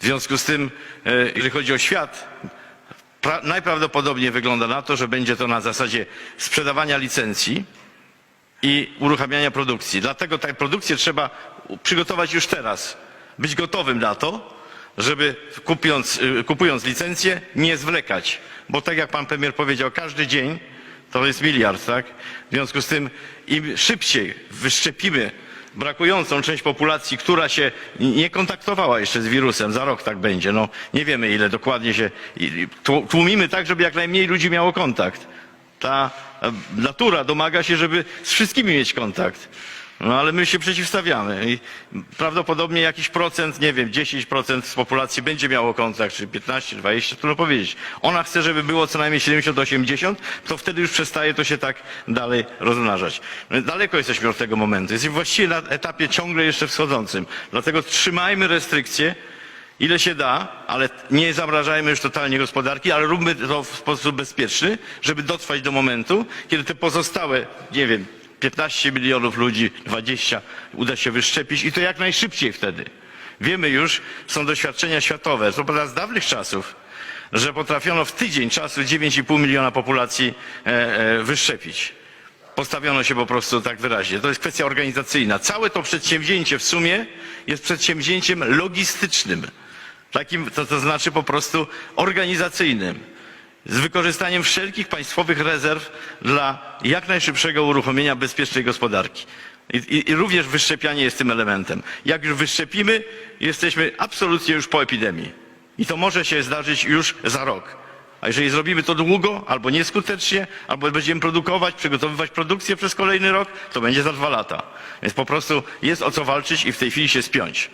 W związku z tym, e, jeżeli chodzi o świat, pra- najprawdopodobniej wygląda na to, że będzie to na zasadzie sprzedawania licencji i uruchamiania produkcji. Dlatego tę produkcję trzeba przygotować już teraz, być gotowym na to, żeby kupując, y, kupując licencję nie zwlekać. Bo tak jak pan premier powiedział, każdy dzień to jest miliard, tak? W związku z tym im szybciej wyszczepimy brakującą część populacji, która się nie kontaktowała jeszcze z wirusem, za rok tak będzie, no nie wiemy ile dokładnie się, tłumimy tak, żeby jak najmniej ludzi miało kontakt. Ta e, natura domaga się, żeby z wszystkimi mieć kontakt. No ale my się przeciwstawiamy i prawdopodobnie jakiś procent, nie wiem, 10% z populacji będzie miało kontakt, czy 15, 20, trudno powiedzieć. Ona chce, żeby było co najmniej 70, 80, to wtedy już przestaje to się tak dalej rozmnażać. My Daleko jesteśmy od tego momentu. Jesteśmy właściwie na etapie ciągle jeszcze wschodzącym. Dlatego trzymajmy restrykcje, ile się da, ale nie zamrażajmy już totalnie gospodarki, ale róbmy to w sposób bezpieczny, żeby dotrwać do momentu, kiedy te pozostałe, nie wiem, 15 milionów ludzi, 20 uda się wyszczepić i to jak najszybciej wtedy. Wiemy już, są doświadczenia światowe, to prawda z dawnych czasów, że potrafiono w tydzień czasu 9,5 miliona populacji e, e, wyszczepić. Postawiono się po prostu tak wyraźnie. To jest kwestia organizacyjna. Całe to przedsięwzięcie w sumie jest przedsięwzięciem logistycznym. Takim, to, to znaczy po prostu organizacyjnym. Z wykorzystaniem wszelkich państwowych rezerw dla jak najszybszego uruchomienia bezpiecznej gospodarki. I, i, I również wyszczepianie jest tym elementem. Jak już wyszczepimy, jesteśmy absolutnie już po epidemii. I to może się zdarzyć już za rok. A jeżeli zrobimy to długo, albo nieskutecznie, albo będziemy produkować, przygotowywać produkcję przez kolejny rok, to będzie za dwa lata. Więc po prostu jest o co walczyć i w tej chwili się spiąć.